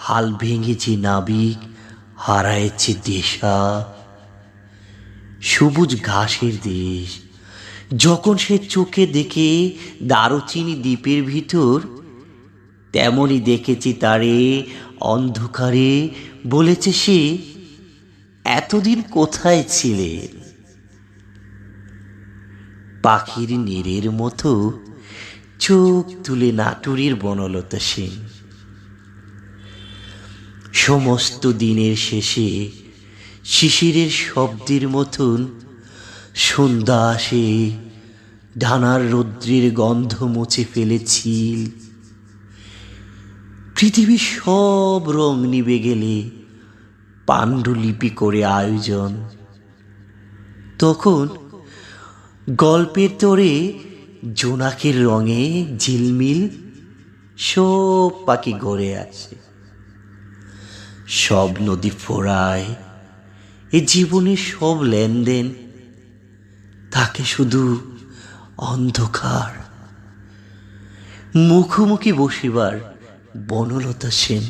হাল ভেঙেছে নাবিক, হারায়েছে দেশা। সবুজ ঘাসের দেশ, যখন সে চোখে দেখে দারুচিনি দ্বীপের ভিতর তেমনই দেখেছি তারে অন্ধকারে, বলেছে সে, এতদিন কোথায় ছিলেন? পাখির নীরের মতো চোখ তুলে নাটুরির বনলতা সেন। সমস্ত দিনের শেষে শিশিরের শব্দের মতন সন্ধ্যা আসে। ডানার রৌদ্রের গন্ধ মুছে ফেলেছিল পৃথিবীর সব রং নিবে গেলে পাণ্ডুলিপি করে আয়োজন। তখন গল্পের তোরে জোনাকের রঙে ঝিলমিল সব পাখি গড়ে আছে সব নদী ফোরায় এ জীবনের সব লেনদেন। তাকে শুধু অন্ধকার। মুখোমুখি বসিবার বনলতা সেন।